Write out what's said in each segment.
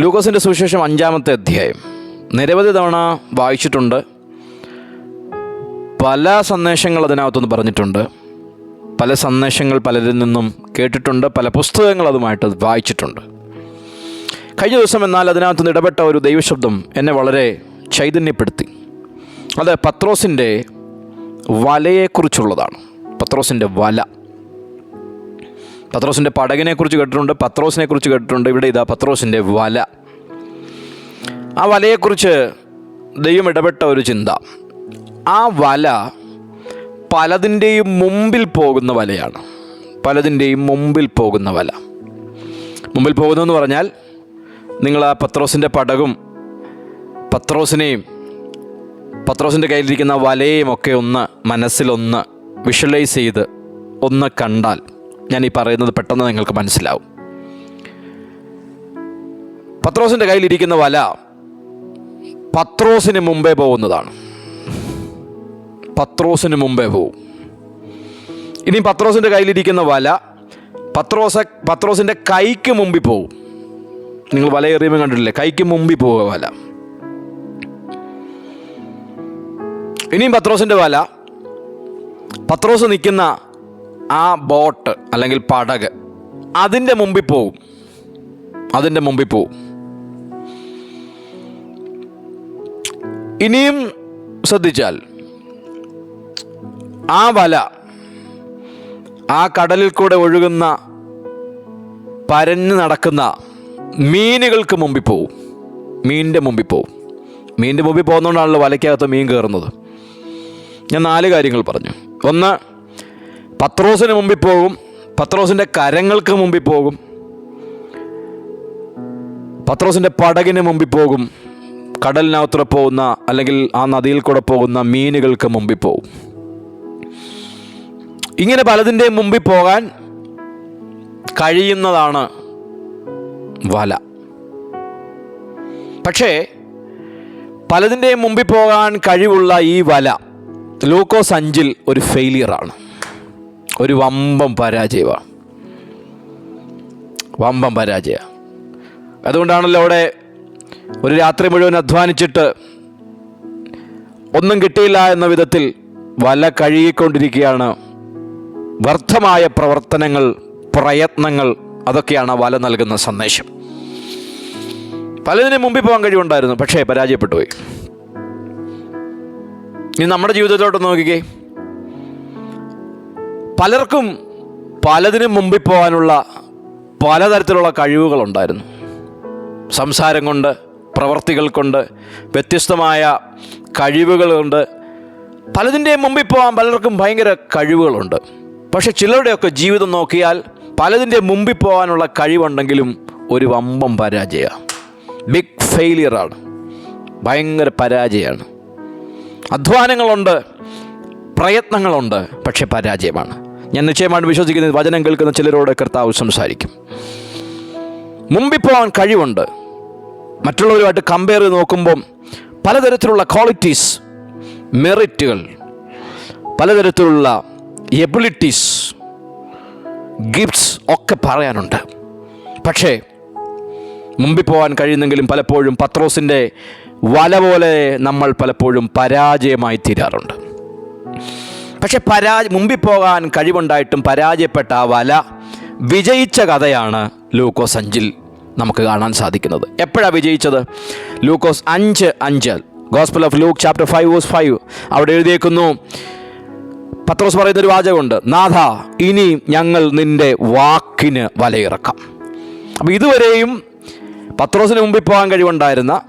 ലൂക്കോസിന്റെ സുവിശേഷം അഞ്ചാമത്തെ അധ്യായം. നിരവധി തവണ വായിച്ചിട്ടുണ്ട്. പല സന്ദേശങ്ങൾ അതിനകത്തുനിന്ന് പറഞ്ഞിട്ടുണ്ട്. പല സന്ദേശങ്ങൾ പലരിൽ നിന്നും കേട്ടിട്ടുണ്ട്. പല പുസ്തകങ്ങൾ അതുമായിട്ട് വായിച്ചിട്ടുണ്ട്. കഴിഞ്ഞ ദിവസം എന്നാൽ അതിനകത്തുനിന്ന് ഇടപെട്ട ഒരു ദൈവശബ്ദം എന്നെ വളരെ ചൈതന്യപ്പെടുത്തി. അത് പത്രോസിന്റെ വലയെക്കുറിച്ചുള്ളതാണ്. പത്രോസിന്റെ വല. പത്രോസിന്റെ പടകിനെക്കുറിച്ച് കേട്ടിട്ടുണ്ട് പത്രോസിനെ കുറിച്ച് കേട്ടിട്ടുണ്ട്. ഇവിടെ ഇതാ പത്രോസിന്റെ വല. ആ വലയെക്കുറിച്ച് ദൈവം ഇടപെട്ട ഒരു ചിന്ത. ആ വല പലതിന്റെയും മുമ്പിൽ പോകുന്ന വലയാണ്. പലതിന്റെയും മുമ്പിൽ പോകുന്ന വല. മുമ്പിൽ പോകുന്നു എന്ന് പറഞ്ഞാൽ നിങ്ങൾ ആ പത്രോസിന്റെ പടകും പത്രോസിനെയും പത്രോസിന്റെ കയ്യിലിരിക്കുന്ന വലയും ഒക്കെ ഒന്ന് മനസ്സിലൊന്ന് വിഷ്വലൈസ് ചെയ്ത് ഒന്ന് കണ്ടാൽ ഞാൻ ഈ പറയുന്നത് പെട്ടെന്ന് നിങ്ങൾക്ക് മനസ്സിലാവും. പത്രോസിന്റെ കയ്യിലിരിക്കുന്ന വല പത്രോസിന് മുമ്പേ പോകുന്നതാണ്. പത്രോസിന് മുമ്പേ പോവും. ഇനി പത്രോസിന്റെ കയ്യിലിരിക്കുന്ന വല പത്രോസ പത്രോസിന്റെ കൈക്ക് മുമ്പിൽ പോവും. നിങ്ങൾ വല എറിയുമ്പോൾ കണ്ടിട്ടില്ലേ? കൈക്ക് മുമ്പിൽ പോവുക വല. ഇനിയും പത്രോസിന്റെ വല. പത്രോസ് നിൽക്കുന്ന ആ ബോട്ട് അല്ലെങ്കിൽ പടക് അതിന്റെ മുമ്പിൽ പോവും. അതിന്റെ മുമ്പിൽ പോവും. ഇനിയും ശ്രദ്ധിച്ചാൽ ആ വല ആ കടലിൽ കൂടെ ഒഴുകുന്ന പരഞ്ഞു നടക്കുന്ന മീനുകൾക്ക് മുമ്പിൽ പോവും. മീനിന്റെ മുമ്പിൽ പോവും. മീനിന്റെ മുമ്പിൽ പോകുന്നതുകൊണ്ടാണല്ലോ വലയ്ക്കകത്ത് മീൻ കയറുന്നത് ഞാൻ നാല് കാര്യങ്ങൾ പറഞ്ഞു. ഒന്ന് പത്രോസിന് മുമ്പിൽ പോകും. പത്രോസിന്റെ കരങ്ങൾക്ക് മുമ്പിൽ പോകും. പത്രോസിന്റെ പടകിന് മുമ്പിൽ പോകും. കടലിനകത്തൂടെ പോകുന്ന അല്ലെങ്കിൽ ആ നദിയിൽ കൂടെ പോകുന്ന മീനുകൾക്ക് മുമ്പിൽ പോകും. ഇങ്ങനെ പലതിന്റെയും മുമ്പിൽ പോകാൻ കഴിയുന്നതാണ് വല. പക്ഷേ പലതിന്റെയും മുമ്പിൽ പോകാൻ കഴിവുള്ള ഈ വല ലൂക്കോസ് അഞ്ചിൽ ഒരു ഫെയിലിയറാണ്. ഒരു വമ്പം പരാജയമാണ് വമ്പം പരാജയ. അതുകൊണ്ടാണല്ലോ അവിടെ ഒരു രാത്രി മുഴുവൻ അധ്വാനിച്ചിട്ട് ഒന്നും കിട്ടിയില്ല എന്ന വിധത്തിൽ വല കഴുകിക്കൊണ്ടിരിക്കുകയാണ്. വ്യർത്ഥമായ പ്രവർത്തനങ്ങൾ പ്രയത്നങ്ങൾ അതൊക്കെയാണ് വല നൽകുന്ന സന്ദേശം. പലതിനും മുമ്പിൽ പോകാൻ കഴിവുണ്ടായിരുന്നു പക്ഷേ പരാജയപ്പെട്ടു പോയി. ഇനി നമ്മുടെ ജീവിതത്തിലോട്ട് നോക്കിക്കേ. പലർക്കും പലതിനും മുമ്പിൽ പോകാനുള്ള പലതരത്തിലുള്ള കഴിവുകളുണ്ടായിരുന്നു. സംസാരം കൊണ്ട് പ്രവർത്തികൾ കൊണ്ട് വ്യത്യസ്തമായ കഴിവുകൾ കൊണ്ട് പലതിന്റെയും മുമ്പിൽ പോകാൻ പലർക്കും ഭയങ്കര കഴിവുകളുണ്ട്. പക്ഷെ ചിലരുടെയൊക്കെ ജീവിതം നോക്കിയാൽ പലതിന്റെ മുമ്പിൽ പോകാനുള്ള കഴിവുണ്ടെങ്കിലും ഒരു വമ്പം പരാജയ. ബിഗ് ഫെയിലിയറാണ് ഭയങ്കര പരാജയമാണ് അധ്വാനങ്ങളുണ്ട് പ്രയത്നങ്ങളുണ്ട് പക്ഷെ പരാജയമാണ്. ഞാൻ നിശ്ചയമായിട്ട് വിശ്വസിക്കുന്നത് വചനം കേൾക്കുന്ന ചിലരോട് കർത്താവ് സംസാരിക്കും. മുമ്പിൽ പോകാൻ കഴിവുണ്ട്. മറ്റുള്ളവരുമായിട്ട് കമ്പയർ ചെയ്ത് നോക്കുമ്പം പലതരത്തിലുള്ള ക്വാളിറ്റീസ് മെറിറ്റുകൾ പലതരത്തിലുള്ള എബിലിറ്റീസ് ഗിഫ്റ്റ്സ് ഒക്കെ പറയാനുണ്ട്. പക്ഷേ മുമ്പിൽ പോകാൻ കഴിയുന്നെങ്കിലും പലപ്പോഴും പത്രോസിന്റെ വല പോലെ നമ്മൾ പലപ്പോഴും പരാജയമായി തീരാറുണ്ട്. പക്ഷെ പരാജ മുമ്പിൽ പോകാൻ കഴിവുണ്ടായിട്ടും പരാജയപ്പെട്ട ആ വല വിജയിച്ച കഥയാണ് ലൂക്കോസ് അഞ്ചിൽ നമുക്ക് കാണാൻ സാധിക്കുന്നത്. എപ്പോഴാണ് വിജയിച്ചത്? ലൂക്കോസ് അഞ്ച് അഞ്ച്. Gospel of Luke chapter five verse five. അവിടെ എഴുതിയേക്കുന്നു പത്രോസ് പറയുന്നൊരു വാചകമുണ്ട് നാഥ ഇനി ഞങ്ങൾ നിന്റെ വാക്കിന് വലയിറക്കാം. അപ്പോൾ ഇതുവരെയും പത്രോസിന് മുമ്പിൽ പോകാൻ കഴിവുണ്ടായിരുന്ന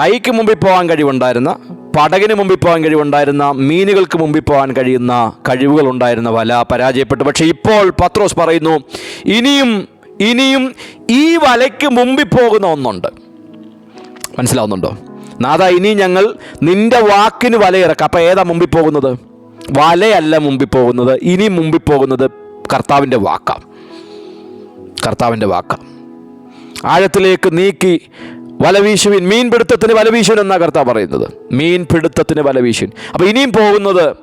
കൈക്ക് മുമ്പിൽ പോകാൻ കഴിവുണ്ടായിരുന്ന പടകിന് മുമ്പിൽ പോകാൻ കഴിവുണ്ടായിരുന്ന മീനുകൾക്ക് മുമ്പിൽ പോകാൻ കഴിയുന്ന കഴിവുകൾ ഉണ്ടായിരുന്ന വല പരാജയപ്പെട്ടു. പക്ഷേ ഇപ്പോൾ പത്രോസ് പറയുന്നു ഇനിയും ഇനിയും ഈ വലയ്ക്ക് മുമ്പിൽ പോകുന്ന ഒന്നുണ്ട്. മനസ്സിലാവുന്നുണ്ടോ? നാഥ ഇനി ഞങ്ങൾ നിന്റെ വാക്കിന് വലയിറക്കാം അപ്പം ഏതാ മുമ്പിൽ പോകുന്നത്? വലയല്ല മുമ്പിൽ പോകുന്നത്. ഇനി മുമ്പിൽ പോകുന്നത് കർത്താവിന്റെ വാക്കാം. കർത്താവിന്റെ വാക്കാം. ആഴത്തിലേക്ക് നീക്കി വലവീശുവിൻ മീൻ പിടുത്തത്തിന് വലവീശുവിൻ എന്നാണ് കർത്താവ് പറയുന്നത്. മീൻ പിടുത്തത്തിന് വലവീശുവിൻ അപ്പോൾ ഇനിയും പോകുന്നത്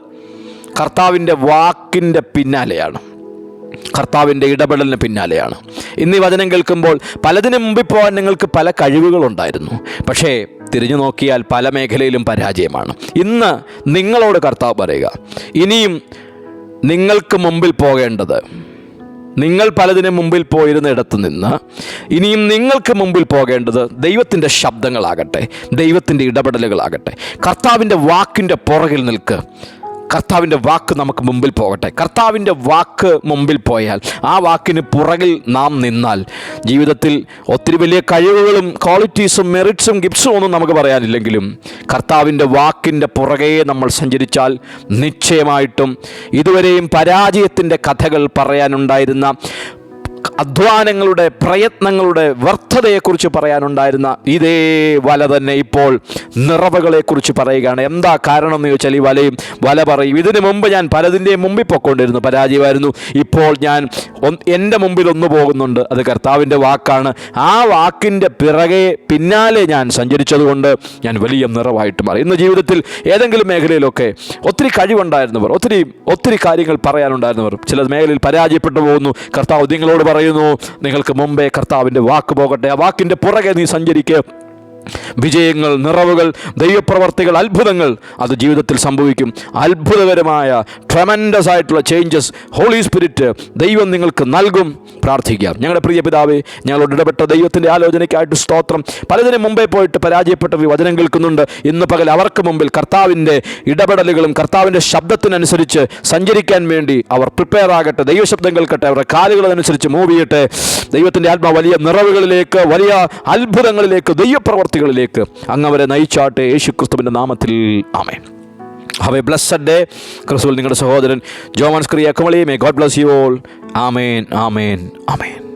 കർത്താവിന്റെ വാക്കിന്റെ പിന്നാലെയാണ്. കർത്താവിന്റെ ഇടപെടലിന് പിന്നാലെയാണ്. ഇന്ന് ഈ വചനം കേൾക്കുമ്പോൾ പലതിനു മുമ്പിൽ പോകാൻ നിങ്ങൾക്ക് പല കഴിവുകളുണ്ടായിരുന്നു. പക്ഷേ തിരിഞ്ഞു നോക്കിയാൽ പല മേഖലയിലും പരാജയമാണ്. ഇന്ന് നിങ്ങളോട് കർത്താവ് പറയുക ഇനിയും നിങ്ങൾക്ക് മുമ്പിൽ പോകേണ്ടത് നിങ്ങൾ പലതിനും മുമ്പിൽ പോയിരുന്ന ഇടത്ത് നിന്ന് ഇനിയും നിങ്ങൾക്ക് മുമ്പിൽ പോകേണ്ടത് ദൈവത്തിന്റെ ശബ്ദങ്ങളാകട്ടെ ദൈവത്തിന്റെ ഇടപെടലുകളാകട്ടെ. കർത്താവിന്റെ വാക്കിന്റെ പുറകിൽ നിൽക്ക്. കർത്താവിന്റെ വാക്ക് നമുക്ക് മുമ്പിൽ പോകട്ടെ. കർത്താവിന്റെ വാക്ക് മുമ്പിൽ പോയാൽ ആ വാക്കിന് പുറകിൽ നാം നിന്നാൽ ജീവിതത്തിൽ ഒത്തിരി വലിയ കഴിവുകളും ക്വാളിറ്റീസും മെറിറ്റ്സും ഗിഫ്റ്റ്സും ഒന്നും നമുക്ക് പറയാനില്ലെങ്കിലും കർത്താവിന്റെ വാക്കിന്റെ പുറകെ നമ്മൾ സഞ്ചരിച്ചാൽ നിശ്ചയമായിട്ടും ഇതുവരെയും പരാജയത്തിന്റെ കഥകൾ പറയാനുണ്ടായിരുന്ന അധ്വാനങ്ങളുടെ പ്രയത്നങ്ങളുടെ വ്യർത്ഥതയെക്കുറിച്ച് പറയാനുണ്ടായിരുന്ന ഇതേ വല തന്നെ ഇപ്പോൾ നിറവുകളെക്കുറിച്ച് പറയുകയാണ്. എന്താ കാരണം എന്ന് ചോദിച്ചാൽ ഈ വലയും വല പറയും. ഇതിനു മുമ്പ് ഞാൻ പലതിന്റെയും മുമ്പിൽ പൊക്കൊണ്ടിരുന്നു പരാജയമായിരുന്നു. ഇപ്പോൾ ഞാൻ എന്റെ മുമ്പിൽ ഒന്ന് പോകുന്നുണ്ട്. അത് കർത്താവിന്റെ വാക്കാണ്. ആ വാക്കിന്റെ പിറകെ പിന്നാലെ ഞാൻ സഞ്ചരിച്ചതുകൊണ്ട് ഞാൻ വലിയ നിറവായിട്ട് മാറി. ഇന്ന് ജീവിതത്തിൽ ഏതെങ്കിലും മേഖലയിലൊക്കെ ഒത്തിരി കഴിവുണ്ടായിരുന്നവർ ഒത്തിരി ഒത്തിരി കാര്യങ്ങൾ പറയാനുണ്ടായിരുന്നവർ ചില മേഖലയിൽ പരാജയപ്പെട്ടു പോകുന്നു. കർത്താവ് നിങ്ങളോട് പറയുന്നു നിങ്ങൾക്ക് മുമ്പേ കർത്താവിന്റെ വാക്ക് പോകട്ടെ ആ വാക്കിന്റെ പുറകെ നീ സഞ്ചരിക്കുക വിജയങ്ങൾ നിറവുകൾ ദൈവപ്രവർത്തികൾ അത്ഭുതങ്ങൾ അത് ജീവിതത്തിൽ സംഭവിക്കും. അത്ഭുതകരമായ ട്രമൻഡസ് ആയിട്ടുള്ള ചേഞ്ചസ് ഹോളി സ്പിരിറ്റ് ദൈവം നിങ്ങൾക്ക് നൽകും. പ്രാർത്ഥിക്കാം. ഞങ്ങളുടെ പ്രിയ പിതാവേ ഞങ്ങളോട് ഇടപെട്ട ദൈവത്തിന്റെ ആലോചനയ്ക്കായിട്ട് സ്തോത്രം. പലതിനു മുമ്പേ പോയിട്ട് പരാജയപ്പെട്ട വചനം കേൾക്കുന്നുണ്ട്. ഇന്ന് പകൽ അവർക്ക് മുമ്പിൽ കർത്താവിന്റെ ഇടപെടലുകളും കർത്താവിന്റെ ശബ്ദത്തിനനുസരിച്ച് സഞ്ചരിക്കാൻ വേണ്ടി അവർ പ്രിപ്പയർ ആകട്ടെ. ദൈവശബ്ദം കേൾക്കട്ടെ. അവരുടെ കാലുകളനുസരിച്ച് മൂവ് ചെയ്യട്ടെ. ദൈവത്തിന്റെ ആത്മാ വലിയ നിറവുകളിലേക്ക് വലിയ അത്ഭുതങ്ങളിലേക്ക് ദൈവപ്രവർത്തികളിലേക്ക് അങ്ങ് അവരെ നയിച്ചാട്ടെ യേശു ക്രിസ്തുവിന്റെ നാമത്തിൽ. ആമേ ഹവ് എ ബ്ലസ്സഡ് ഡേ ക്രിസ്തുവിൽ നിങ്ങളുടെ സഹോദരൻ ജോമൻസ് ക്രിയ കമളിയമേ God bless you all amen amen amen.